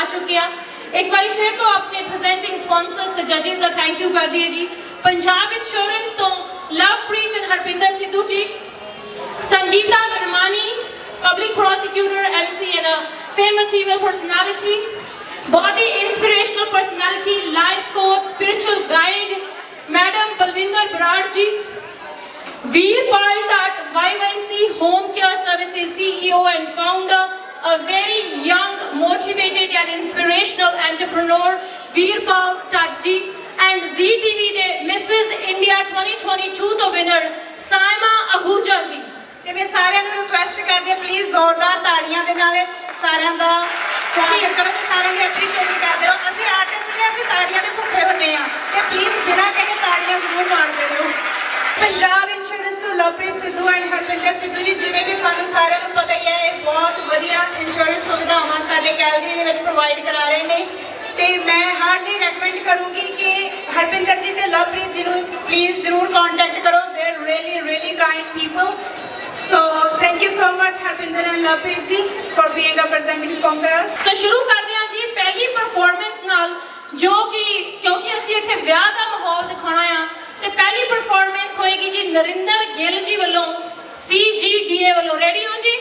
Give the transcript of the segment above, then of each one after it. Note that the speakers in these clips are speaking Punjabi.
ਜਾ ਚੁੱਕੇ ਆ ਇੱਕ ਵਾਰੀ ਫਿਰ ਤੋਂ ਆਪਣੇ ਪ੍ਰੈਜ਼ੈਂਟਿੰਗ ਸਪਾਂਸਰਸ ਤੇ ਜੱਜਸ ਦਾ ਥੈਂਕ ਯੂ ਕਰ ਦਈਏ ਜੀ ਪੰਜਾਬ ਇੰਸ਼ੋਰੈਂਸ ਤੋਂ Lovepreet and Harpinder Sidhu ji Sangeeta Varmani public prosecutor MC and a famous female personality ਬਹੁਤ ਹੀ inspirational personality life coach spiritual guide madam Balwinder Brar ji Veerpal taught YYC Home Care Services CEO and founder, a very young motivated and inspirational entrepreneur, Veerpal Tat ji. And ZTV ਦੇ Mrs. India 2022 ਤੋਂ winner, Saima Ahuja ji. ਤੇ ਮੈਂ ਸਾਰਿਆਂ ਨੂੰ ਰਿਕੁਐਸਟ ਕਰਦੀ ਹਾਂ ਪਲੀਜ਼ ਜ਼ੋਰਦਾਰ ਤਾੜੀਆਂ ਦੇ ਨਾਲ ਸਾਰਿਆਂ ਦਾ ਸਵਾਗਤ ਕਰੋ ਤੇ ਸਾਰਿਆਂ ਦੀ ਐਪਰੀਸ਼ੀਏਸ਼ਨ ਕਰਦੇ ਰਹੋ ਅਸੀਂ ਆਰਟਿਸਟ ਨੇ ਅਸੀਂ ਤਾੜੀਆਂ ਦੇ ਭੁੱਖੇ ਹੁੰਦੇ ਆ ਤੇ ਪਲੀਜ਼ ਬਿਨਾਂ ਕਹੇ ਤਾੜੀਆਂ ਜ਼ਰੂਰ ਮਾਰਦੇ ਰਹੋ ਪੰਜਾਬ ਇੰਸ਼ੋਰੈਂਸ ਤੋਂ ਲਵਪ੍ਰੀਤ ਸਿੱਧੂ ਐਂਡ ਹਰਪਿੰਦਰ ਸਿੱਧੂ ਜੀ ਜਿਵੇਂ ਕਿ ਸਾਨੂੰ ਸਾਰਿਆਂ ਨੂੰ ਪਤਾ ਹੀ ਹੈ ਇਹ ਬਹੁਤ ਵਧੀਆ ਇੰਸ਼ੋਰੈਂਸ ਸੁਵਿਧਾਵਾਂ ਸਾਡੇ ਕੈਲਗਰੀ ਦੇ ਵਿੱਚ ਪ੍ਰੋਵਾਈਡ ਕਰਾ ਰਹੇ ਨੇ ਤੇ ਮੈਂ ਹਾਰਡਲੀ ਰეკਮੈਂਡ ਕਰੂੰਗੀ ਕਿ ਹਰਪਿੰਦਰ ਜੀ ਤੇ ਲਵਪ੍ਰੀਤ ਜੀ ਨੂੰ ਪਲੀਜ਼ ਜ਼ਰੂਰ ਕੰਟੈਕਟ ਕਰੋ। They are really really kind people So, thank you so much Harpinder and Lovepreet ji for being our presenting sponsors. So ਸ਼ੁਰੂ ਕਰਦੇ ਹਾਂ ਜੀ ਪਹਿਲੀ ਪਰਫਾਰਮੈਂਸ ਨਾਲ, ਜੋ ਕਿ ਕਿਉਂਕਿ ਅਸੀਂ ਇੱਥੇ ਵਿਆਹ ਦਾ ਮਾਹੌਲ ਦਿਖਾਉਣਾ ਆ, ਤੇ ਪਹਿਲੀ ਪਰਫਾਰਮੈਂਸ ਹੋਏਗੀ ਜੀ ਨਰਿੰਦਰ ਗਿੱਲ ਜੀ ਵੱਲੋਂ CGDA ਵੱਲੋਂ। ਰੈਡੀ ਹੋ ਜੀ?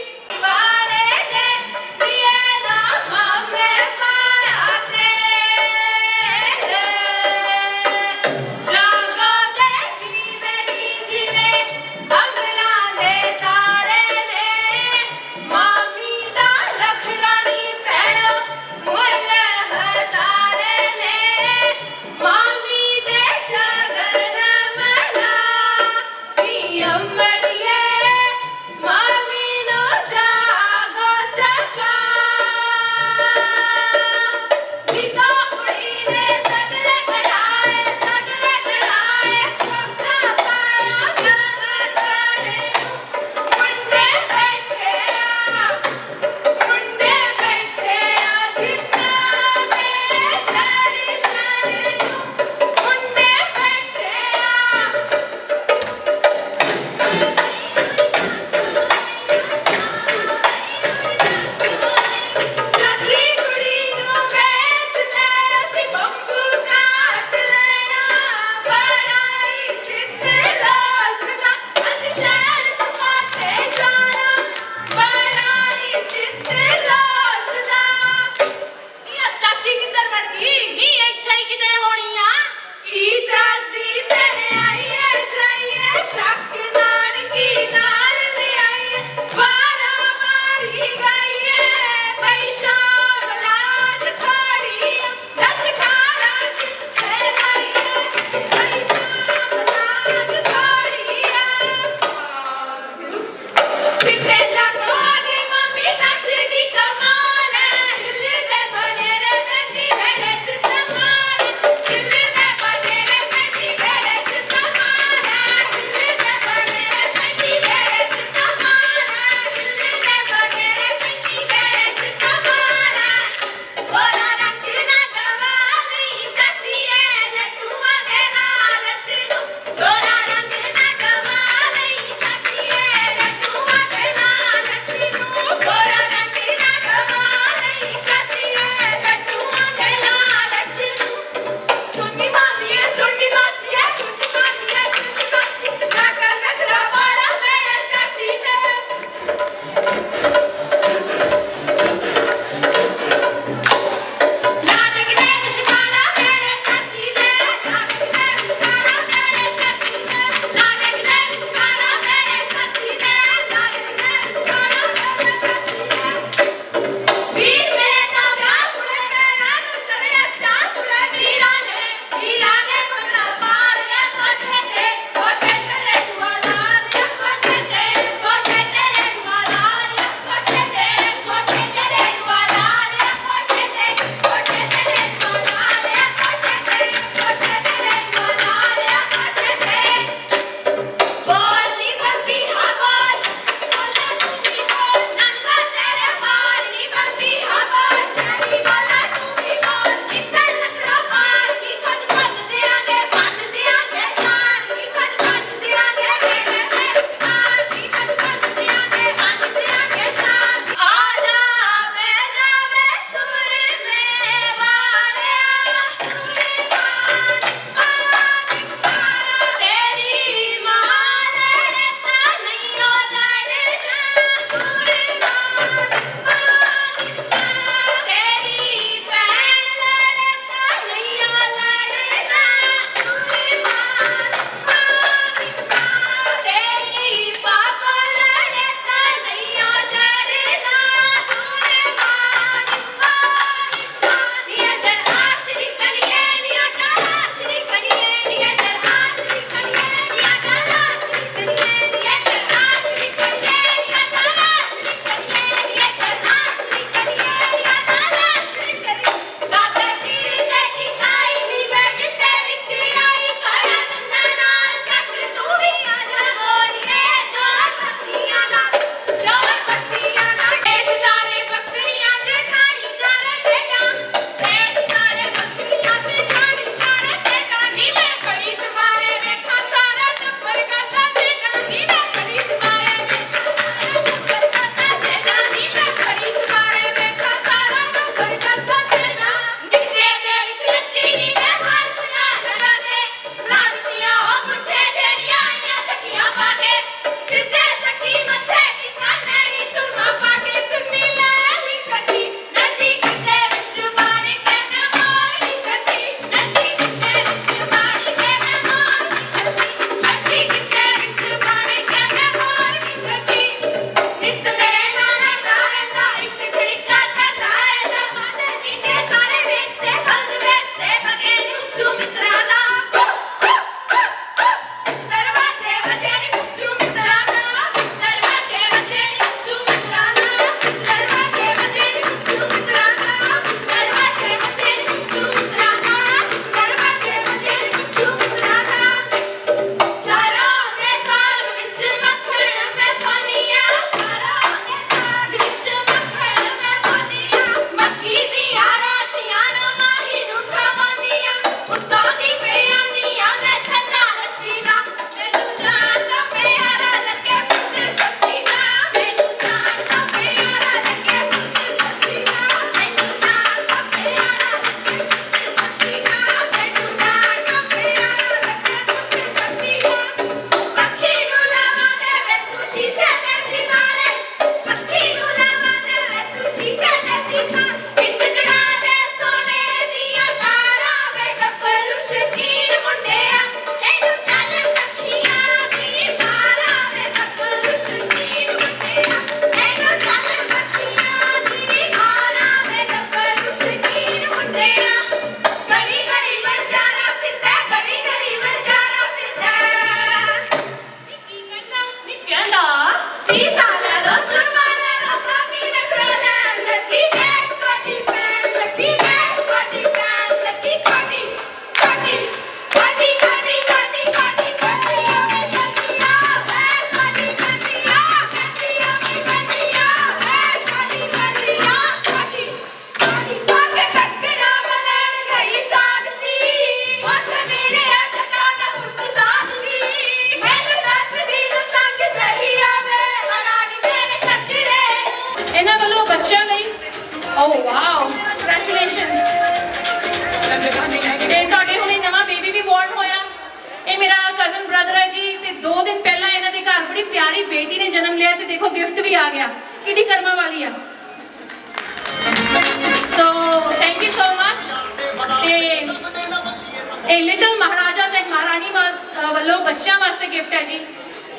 2 ਦਿਨ ਪਹਿਲਾਂ ਇਹਨਾਂ ਦੇ ਘਰ ਬੜੀ ਪਿਆਰੀ ਬੇਟੀ ਨੇ ਜਨਮ ਲਿਆ ਤੇ ਦੇਖੋ ਗਿਫਟ ਵੀ ਆ ਗਿਆ। ਕਿਹੜੀ ਕਰਮਾ ਵਾਲੀ ਆ। So thank you so much ਤੇ ਇਹ ਲਿਟਲ ਮਹਾਰਾਜਾ ਐਂਡ ਮਹਾਰਾਣੀ ਵੱਲੋਂ ਬੱਚਿਆਂ ਵਾਸਤੇ ਗਿਫਟ ਹੈ ਜੀ।